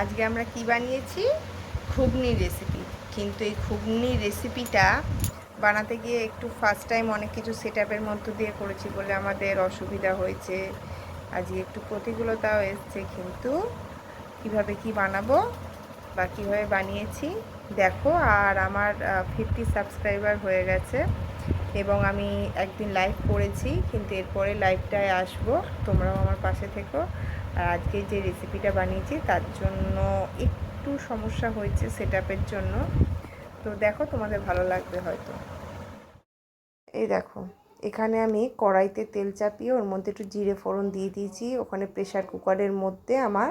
আজকে আমরা কি বানিয়েছি? ঘুগনির রেসিপি কিন্তু এই ঘুগনির রেসিপিটা বানাতে গিয়ে একটু ফার্স্ট টাইম অনেক কিছু সেট আপের মধ্য দিয়ে করেছি বলে আমাদের অসুবিধা হয়েছে। আজকে একটু প্রতিকূলতাও এসছে, কিন্তু কীভাবে কি বানাবো বা কীভাবে বানিয়েছি, দেখো। আর আমার ফিফটি সাবস্ক্রাইবার হয়ে গেছে এবং আমি একদিন লাইভ করেছি, কিন্তু এরপরে লাইভটায় আসব। তোমরাও আমার পাশে থেকো। আর আজকে যে রেসিপিটা বানিয়েছি, তার জন্য একটু সমস্যা হয়েছে সেট জন্য। তো দেখো তোমাদের ভালো লাগবে হয়তো। এই দেখো, এখানে আমি কড়াইতে তেল চাপিয়ে ওর মধ্যে একটু জিরে ফোড়ন দিয়ে দিয়েছি। ওখানে প্রেশার কুকারের মধ্যে আমার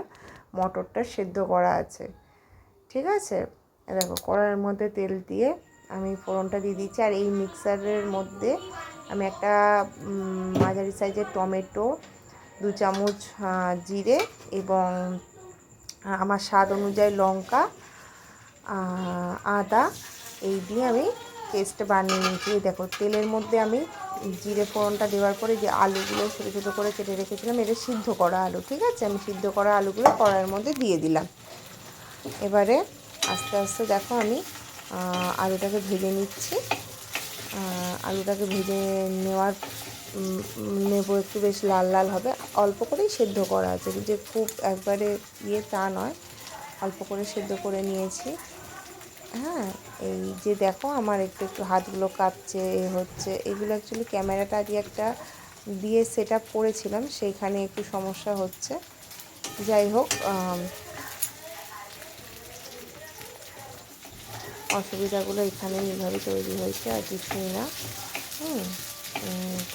মটরটা সেদ্ধ করা আছে। ঠিক আছে? দেখো, কড়াইয়ের মধ্যে তেল দিয়ে আমি ফোড়নটা দিয়ে দিচ্ছি আর এই মিক্সারের মধ্যে আমি একটা মাঝারি সাইজের টমেটো দু চামচ জিরে এবং আমার স্বাদ অনুযায়ী লঙ্কা আদা, এই দিয়ে আমি পেস্ট বানিয়ে নিয়েছি। দেখো, তেলের মধ্যে আমি জিরে ফোড়নটা দেওয়ার পরে যে আলুগুলো ছোটো ছোটো করে কেটে রেখেছিলাম এটা সিদ্ধ করা আলু, ঠিক আছে? আমি সিদ্ধ করা আলুগুলো কড়াইয়ের মধ্যে দিয়ে দিলাম। এবারে আস্তে আস্তে দেখো আমি আলুটাকে ভেজে নিচ্ছি। আলুটাকে ভেজে নেওয়ার নেব একটু বেশ লাল লাল হবে। অল্প করেই সেদ্ধ করা আছে যে খুব একবারে ইয়ে তা নয়। অল্প করে সেদ্ধ করে নিয়েছি। হ্যাঁ এই যে দেখো আমার একটু একটু হাতগুলো কাঁপছে, এ হচ্ছে। এগুলো অ্যাকচুয়ালি ক্যামেরাটা দিয়ে একটা দিয়ে সেট আপ করেছিলাম, সেইখানে একটু সমস্যা হচ্ছে। যাই হোক অসুবিধাগুলো এখানে এইভাবে তৈরি হয়েছে, আর কিছুই না। হুম।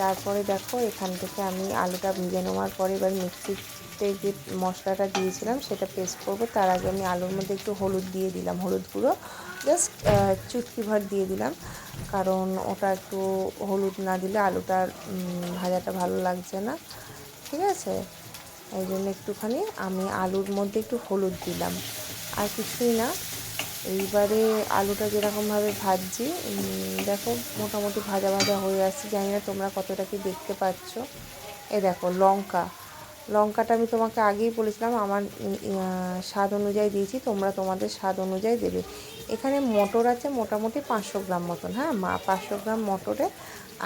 তারপরে দেখো, এখান থেকে আমি আলুটা ভেজে নেওয়ার পরে এবার মিক্সিতে যে মশলাটা দিয়েছিলাম, সেটা পেস্ট করব। তার আগে আমি আলুর মধ্যে একটু হলুদ দিয়ে দিলাম, হলুদ গুঁড়ো। জাস্ট চুটকি ভর দিয়ে দিলাম। কারণ ওটা একটু হলুদ না দিলে আলুটার ভাজাটা ভালো লাগছে না। ঠিক আছে? এই জন্য একটুখানি আমি আলুর মধ্যে একটু হলুদ দিলাম। আর কিছুই না। এইবারে আলুটা যেরকমভাবে ভাজছি দেখো মোটামুটি ভাজা ভাজা হয়ে আসছে। জানি না তোমরা কতটা কি দেখতে পাচ্ছ। এ দেখো লঙ্কা। লঙ্কাটা আমি তোমাকে আগেই বলেছিলাম, আমার স্বাদ অনুযায়ী দিয়েছি, তোমরা তোমাদের স্বাদ অনুযায়ী দেবে। এখানে মটর আছে মোটামুটি পাঁচশো গ্রাম মতন হ্যাঁ? মা, পাঁচশো গ্রাম মটরে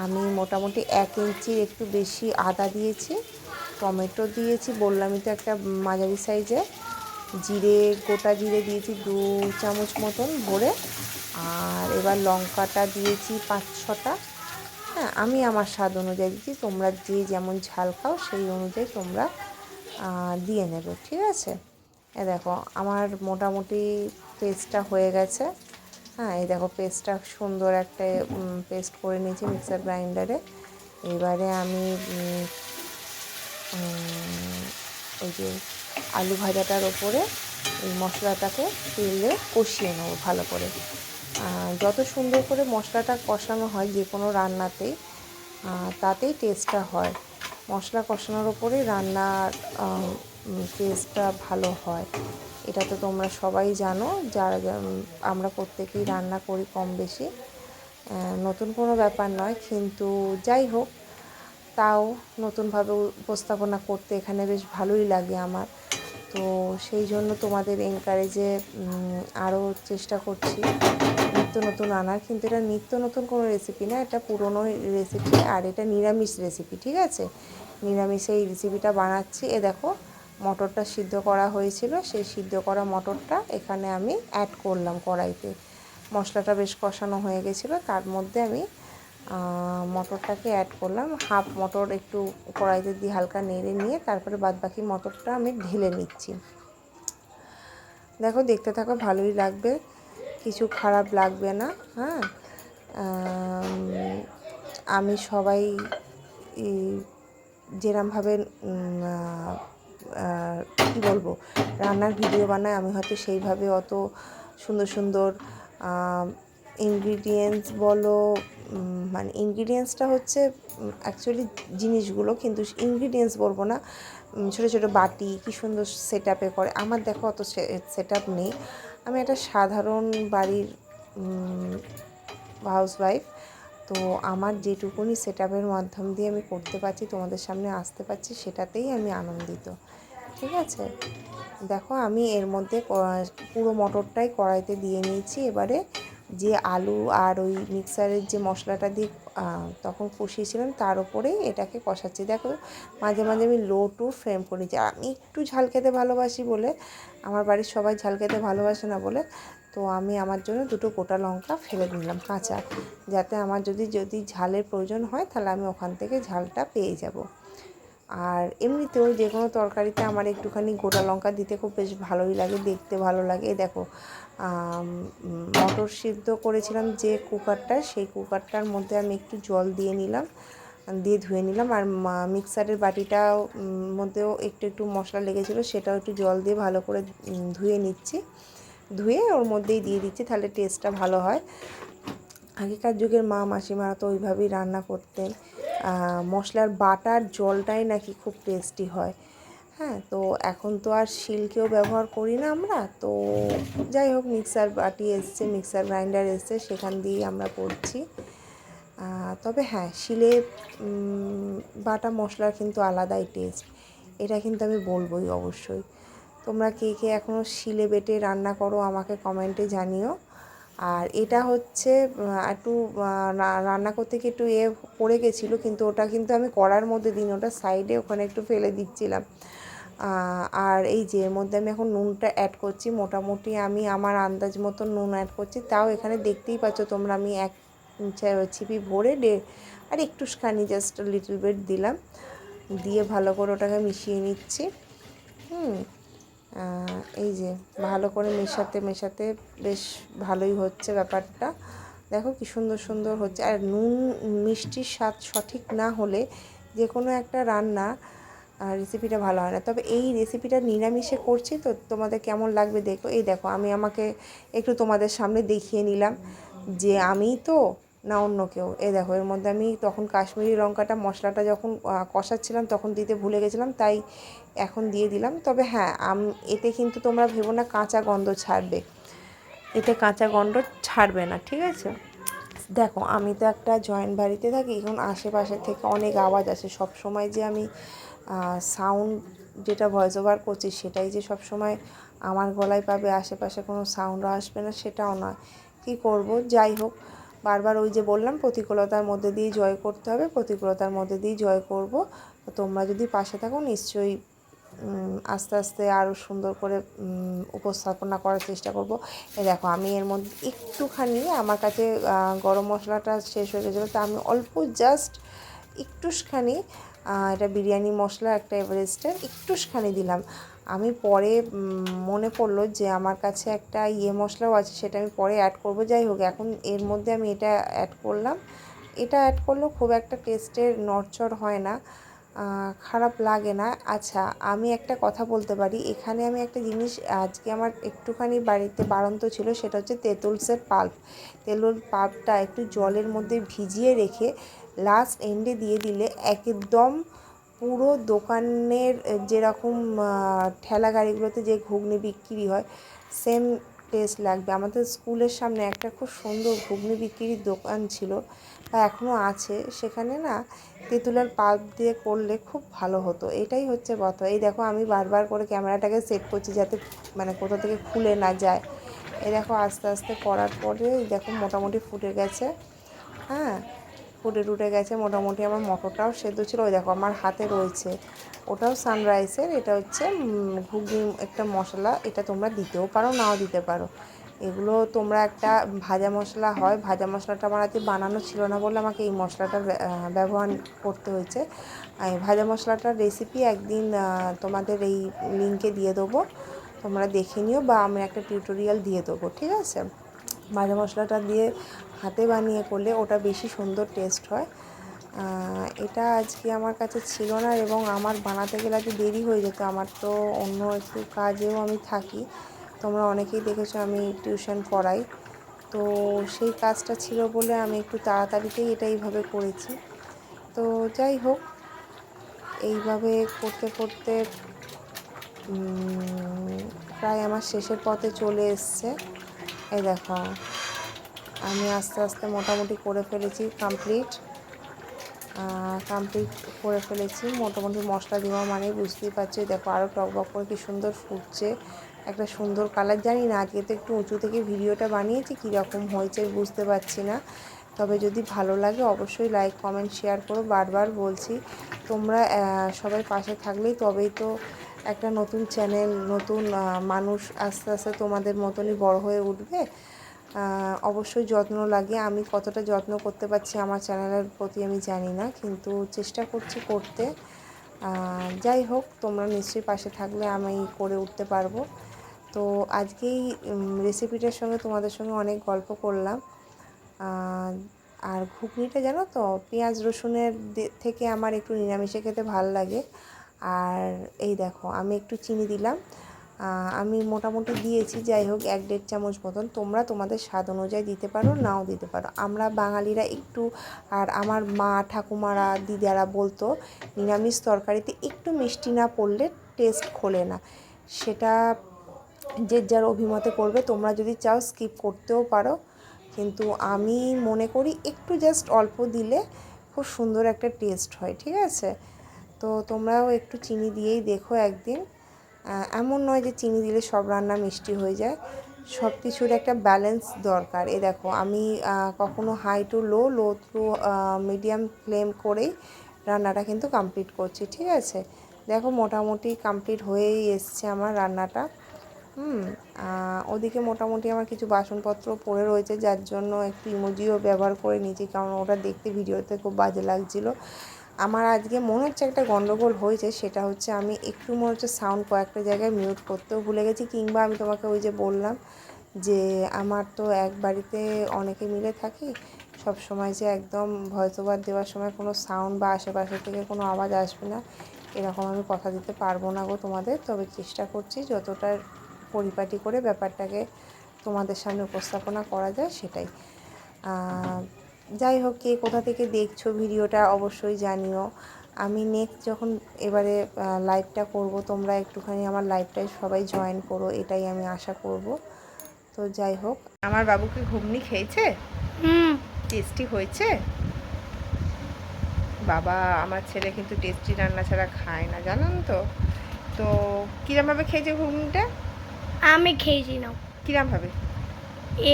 আমি মোটামুটি এক ইঞ্চির একটু বেশি আদা দিয়েছি, টমেটো দিয়েছি, বললামই তো একটা মাঝারি সাইজে জিরে, গোটা জিরে দিয়েছি দু চামচ মতন ভরে। আর এবার লঙ্কাটা দিয়েছি পাঁচ ছটা। হ্যাঁ আমি আমার স্বাদ অনুযায়ী দিচ্ছি। তোমরা যে যেমন ঝাল খাও, সেই অনুযায়ী তোমরা দিয়ে নেবে, ঠিক আছে? এ দেখো, আমার মোটামুটি পেস্টটা হয়ে গেছে। হ্যাঁ এই দেখো, পেস্টটা সুন্দর একটা পেস্ট করে নিয়েছি মিক্সার গ্রাইন্ডারে। এবারে আমি ওই যে আলু ভাজাটার ওপরে এই মশলাটাকে তেলে কষিয়ে নেব ভালো করে। যত সুন্দর করে মশলাটা কষানো হয় যে কোনো রান্নাতেই তাতেই টেস্টটা হয়। মশলা কষানোর ওপরেই রান্নার টেস্টটা ভালো হয়। এটা তো তোমরা সবাই জানো, যারা আমরা প্রত্যেকেই রান্না করি কম বেশি। নতুন কোনো ব্যাপার নয়, কিন্তু যাই হোক তাও নতুনভাবে উপস্থাপনা করতে এখানে বেশ ভালোই লাগে আমার। তো সেই জন্য তোমাদের এনকারেজে আরও চেষ্টা করছি নিত্য নতুন আনার। কিন্তু এটা নিত্য নতুন কোনো রেসিপি না, এটা পুরনো রেসিপি আর এটা নিরামিষ রেসিপি ঠিক আছে? নিরামিষে এই রেসিপিটা বানাচ্ছি। এ দেখো, মটরটা সিদ্ধ করা হয়েছিল। সেই সিদ্ধ করা মটরটা এখানে আমি অ্যাড করলাম কড়াইতে। মশলাটা বেশ কষানো হয়ে গেছিল। তার মধ্যে আমি মটরটাকে অ্যাড করলাম। হাফ মটর একটু কড়াইতে দিয়ে হালকা নেড়ে নিয়ে তারপরে বাদ বাকি মটরটা আমি ঢেলে নিচ্ছি। দেখো, দেখতে থাকো, ভালোই লাগবে। কিছু খারাপ লাগবে না হ্যাঁ? আমি সবাই যেরমভাবে কী বলব, রান্নার ভিডিও বানাই, আমি হয়তো সেইভাবে অত সুন্দর সুন্দর ইনগ্রিডিয়েন্টস বলো মানে ইনগ্রিডিয়েন্টসটা হচ্ছে অ্যাকচুয়ালি জিনিসগুলো কিন্তু ইনগ্রিডিয়েন্টস বলব না ছোটো ছোটো বাটি কী সুন্দর সেট আপে করে। আমার দেখো অত সেট আপ নেই। আমি একটা সাধারণ বাড়ির হাউস ওয়াইফ তো আমার যেটুকুনি সেট আপের মাধ্যম দিয়ে আমি করতে পারছি, তোমাদের সামনে আসতে পারছি, সেটাতেই আমি আনন্দিত। ঠিক আছে? দেখো আমি এর মধ্যে পুরো মটরটাই কড়াইতে দিয়ে নিয়েছি। এবারে যে আলু আর ওই মিক্সারের যে মশলাটা দিয়ে তখন কষিয়েছিলাম, তার উপরে এটাকে কষাচ্ছি। দেখো, মাঝে মাঝে আমি লো টু করেছি আর আমি একটু ঝাল খেতে ভালোবাসি বলে, আমার বাড়ির সবাই ঝাল খেতে ভালোবাসে না বলে, তো আমি আমার জন্য দুটো গোটা লঙ্কা ফেলে দিলাম, কাঁচা, যাতে আমার যদি যদি ঝালের প্রয়োজন হয়, তাহলে আমি ওখান থেকে ঝালটা পেয়ে যাব। আর এমনিতেও যে কোনো তরকারিতে আমার একটুখানি গোটা লঙ্কা দিতে খুব বেশ ভালোই লাগে, দেখতে ভালো লাগে। দেখো মটর সিদ্ধ করেছিলাম যে কুকারটা, সেই কুকারটার মধ্যে আমি একটু জল দিয়ে নিলাম, দিয়ে ধুয়ে নিলাম। আর মিক্সারের বাটিটা মধ্যেও একটু একটু মশলা লেগেছিলো, সেটাও একটু জল দিয়ে ভালো করে ধুয়ে নিচ্ছি। ধুয়ে ওর মধ্যেই দিয়ে দিচ্ছি, তাহলে টেস্টটা ভালো হয়। আগেকার যুগের মা, মাসিমারা তো ওইভাবেই রান্না করতেন। মশলার বাটার জলটাই নাকি খুব টেস্টি হয়। হ্যাঁ তো এখন তো আর শিলকেও ব্যবহার করি না আমরা, তো যাই হোক মিক্সার বাটি এসছে মিক্সার গ্রাইন্ডার এসছে, সেখান দিয়েই আমরা করছি। তবে হ্যাঁ শিলে বাটা মশলার কিন্তু আলাদাই টেস্ট এটা কিন্তু আমি বলবোই অবশ্যই। তোমরা কে কে এখনও শিলে বেটে রান্না করো আমাকে কমেন্টে জানিও। আর এটা হচ্ছে একটু রান্না করতে গিয়ে একটু এ পড়ে গেছিল, কিন্তু ওটা কিন্তু আমি করার মধ্যে দিন ওটা সাইডে ওখানে একটু ফেলে দিচ্ছিলাম। আর এই যে এর মধ্যে আমি এখন নুনটা অ্যাড করছি, মোটামুটি আমি আমার আন্দাজ মতো নুন অ্যাড করছি। তাও এখানে দেখতেই পাচ্ছ তোমরা আমি এক ছিপি ভরে ডে আর একটু একটুখানি জাস্ট লিটল বিট দিলাম। দিয়ে ভালো করে ওটাকে মিশিয়ে নিচ্ছি। হুম এই যে ভালো করে মেশাতে মেশাতে বেশ ভালোই হচ্ছে ব্যাপারটা। দেখো কি সুন্দর সুন্দর হচ্ছে। আর নুন মিষ্টির স্বাদ সঠিক না হলে যে কোনো একটা রান্না রেসিপিটা ভালো হয় না। তবে এই রেসিপিটা নিরামিষে করছি তো তোমাদের কেমন লাগবে দেখো। এই দেখো, আমি আমাকে একটু তোমাদের সামনে দেখিয়ে নিলাম যে আমি তো না অন্য কেউ। এ দেখো, এর মধ্যে আমি তখন কাশ্মীরি লঙ্কাটা, মশলাটা যখন কষাচ্ছিলাম তখন দিতে ভুলে গেছিলাম, তাই এখন দিয়ে দিলাম। তবে হ্যাঁ এতে কিন্তু তোমরা ভেবো না কাঁচা গন্ধ ছাড়বে। এতে কাঁচা গন্ধ ছাড়বে না, ঠিক আছে? দেখো, আমি তো একটা জয়েন্ট বাড়িতে থাকি, এখন আশেপাশে থেকে অনেক আওয়াজ আসে। সব সময় যে আমি সাউন্ড যেটা ভয়েস ওভার করছি সেটাই যে সব সময় আমার গলায় পাবে, আশেপাশে কোনো সাউন্ডও আসবে না, সেটাও নয়। কী করব? যাই হোক, বারবার ওই যে বললাম, প্রতিকূলতার মধ্যে দিয়ে জয় করতে হবে, প্রতিকূলতার মধ্যে দিয়ে জয় করব। তোমরা যদি পাশে থাকো, নিশ্চয়ই আস্তে আস্তে আরও সুন্দর করে উপস্থাপনা করার চেষ্টা করব। এ দেখো, আমি এর মধ্যে একটুখানি, আমার কাছে গরম মশলাটা শেষ হয়ে গেছিল, তা আমি অল্প জাস্ট একটুখানি এটা বিরিয়ানি মশলা একটা এভারেস্টের একটুখানি দিলাম। আমি পরে মনে পড়ল যে আমার কাছে একটা ইয়ে মশলাও আছে, সেটা আমি পরে অ্যাড করব। যাই হোক, এখন এর মধ্যে আমি এটা অ্যাড করলাম। এটা অ্যাড করলেও খুব একটা টেস্টের নড়চড় হয় না খারাপ লাগে না। আচ্ছা আমি একটা কথা বলতে পারি। এখানে আমি একটা জিনিস, আজকে আমার একটুখানি বাড়িতে বাড়ন্ত ছিল, সেটা হচ্ছে তেঁতুলসের পাল্প। তেঁতুল পাল্পটা একটু জলের মধ্যে ভিজিয়ে রেখে লাস্ট এন্ডে দিয়ে দিলে একদম পুরো দোকানের যেরকম ঠেলা গাড়িগুলোতে যে ঘুগনি বিক্রি হয় সেম টেস্ট লাগবে। আমাদের স্কুলের সামনে একটা খুব সুন্দর ঘুগনি বিক্রির দোকান ছিল বা এখনও আছে। সেখানে না তেঁতুলের পাল্প দিয়ে করলে খুব ভালো হতো। এটাই হচ্ছে কথা। এই দেখো, আমি বারবার করে ক্যামেরাটাকে সেট করছি যাতে মানে কোথা থেকে খুলে না যায়। এই দেখো, আস্তে আস্তে করার পরে দেখো, মোটামুটি ফুটে গেছে। হ্যাঁ ফুটে টুটে গেছে, মোটামুটি আমার মটরটাও সেদ্ধ ছিল। ওই দেখো, আমার হাতে রয়েছে। ওটাও সানরাইসের এটা হচ্ছে ঘুগনি, একটা মশলা, এটা তোমরা দিতেও পারো, নাও দিতে পারো। এগুলো তোমরা একটা ভাজা মশলা হয়, ভাজা মশলাটা আমার হাতে বানানো ছিল না বলে আমাকে এই মশলাটা ব্যবহার করতে হয়েছে। ভাজা মশলাটার রেসিপি একদিন তোমাদের এই লিঙ্কে দিয়ে দেবো। তোমরা দেখে নিও বা আমি একটা টিউটোরিয়াল দিয়ে দেবো, ঠিক আছে? ভাজা মশলাটা দিয়ে হাতে বানিয়ে করলে ওটা বেশি সুন্দর টেস্ট হয়। এটা আজকে আমার কাছে ছিল না এবং আমার বানাতে গেলে আজকে দেরি হয়ে যেত। আমার তো অন্য একটু কাজেও আমি থাকি। তোমরা অনেকেই দেখেছ আমি টিউশন পড়াই। তো সেই কাজটা ছিল বলে আমি একটু তাড়াতাড়িতেই এটা এইভাবে করেছি। তো যাই হোক, এইভাবে করতে করতে প্রায় আমার শেষের পথে চলে এসছে। এই দেখো, আমি আস্তে আস্তে মোটামুটি করে ফেলেছি কমপ্লিট কমপ্লিট করে ফেলেছি। মোটামুটি মশলা দেওয়া মানে বুঝতেই পারছি দেখো আরও টকবক করে কি সুন্দর ফুটছে। একটা সুন্দর কালার জানি না আজকে তো একটু উঁচু থেকে ভিডিওটা বানিয়েছি, কীরকম হয়েছে বুঝতে পারছি না। তবে যদি ভালো লাগে, অবশ্যই লাইক কমেন্ট শেয়ার করো। বারবার বলছি, তোমরা সবাই পাশে থাকলেই তবেই তো একটা নতুন চ্যানেল নতুন মানুষ আস্তে আস্তে তোমাদের মতনই বড় হয়ে উঠবে। অবশ্যই যত্ন লাগে। আমি কতটা যত্ন করতে পারছি আমার চ্যানেলের প্রতি আমি জানি না, কিন্তু চেষ্টা করছি করতে। যাই হোক, তোমরা নিশ্চয়ই পাশে থাকলে আমি করে উঠতে পারব। তো আজকেই রেসিপিটার সঙ্গে তোমাদের সঙ্গে অনেক গল্প করলাম। আর ঘুগনিটা জানো তো, পেঁয়াজ রসুনের থেকে আমার একটু নিরামিষে খেতে ভালো লাগে। আর এই দেখো, আমি একটু চিনি দিলাম। আমি মোটামুটি দিয়েছি, যাই হোক, এক দেড় চামচ মতন। তোমরা তোমাদের স্বাদ অনুযায়ী দিতে পারো, নাও দিতে পারো। আমরা বাঙালিরা একটু, আর আমার মা ঠাকুমারা, দিদারা বলতো, নিরামিষ তরকারিতে একটু মিষ্টি না পড়লে টেস্ট খোলে না। সেটা যে যার অভিমতে করবে তোমরা যদি চাও স্কিপ করতেও পারো। কিন্তু আমি মনে করি, একটু জাস্ট অল্প দিলে খুব সুন্দর একটা টেস্ট হয়, ঠিক আছে? তো তোমরাও একটু চিনি দিয়েই দেখো একদিন। এমন নয় যে চিনি দিলে সব রান্না মিষ্টি হয়ে যায়। সব কিছুর একটা ব্যালেন্স দরকার। এ দেখো, আমি কখনো high to low low to medium flame করেই রান্নাটা কিন্তু কমপ্লিট করছি, ঠিক আছে? দেখো, মোটামুটি কমপ্লিট হয়েই এসছে আমার রান্নাটা। হুম ওদিকে মোটামুটি আমার কিছু বাসনপত্র পড়ে রয়েছে, যার জন্য একটু ইমোজিও ব্যবহার করে নিয়েছি, কারণ ওটা দেখতে ভিডিওতে খুব বাজে লাগছিল। আমার আজকে মনে হচ্ছে একটা গন্ডগোল হয়েছে, সেটা হচ্ছে আমি একটু মনে হচ্ছে সাউন্ড কয়েকটা জায়গায় মিউট করতেও ভুলে গেছি, কিংবা আমি তোমাকে ওই যে বললাম যে আমার তো এক বাড়িতে অনেকে মিলে থাকি, সব সময় যে একদম ভয়েস ওভার দেওয়ার সময় কোনো সাউন্ড বা আশেপাশে থেকে কোনো আওয়াজ আসবে না, এরকম আমি কথা দিতে পারব না গো তোমাদের, তবে চেষ্টা করছি যতটা পরিপাটি করে ব্যাপারটাকে তোমাদের সামনে উপস্থাপনা করা যায় সেটাই। যাই হোক কে কোথা থেকে দেখছ ভিডিওটা অবশ্যই জানিও। আমি নেক্সট যখন এবারে লাইভটা করব তোমরা একটুখানি আমার লাইভটায় সবাই জয়েন করো এটাই আমি আশা করব। তো যাই হোক। আমার বাবু কি ঘুগনি খেয়েছে? হুম। টেস্টি হয়েছে? বাবা আমার ছেলে কিন্তু টেস্টি রান্না ছাড়া খায় না জানেন তো? তো কিরমভাবে খেয়েছে ঘুগনিটা? আমি খেয়েছি না কিরমভাবে?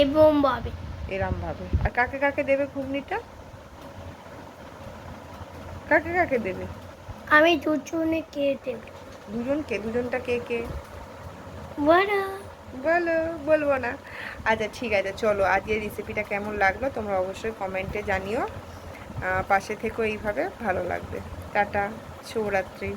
এবং ভাবে। এরমভাবে। আর কাকে কাকে দেবে ঘুগনিটা? কাকে কাকে দেবে? আমি দুজনে খেয়ে দেব? দুজনকে দুজনটা কে কে? বড় বলো বলব না। আচ্ছা ঠিক আছে চলো আজকের রেসিপিটা কেমন লাগল তোমরা অবশ্যই কমেন্টে জানিও। পাশে থেকো এইভাবে ভালো লাগবে। টাটা শুভরাত্রি।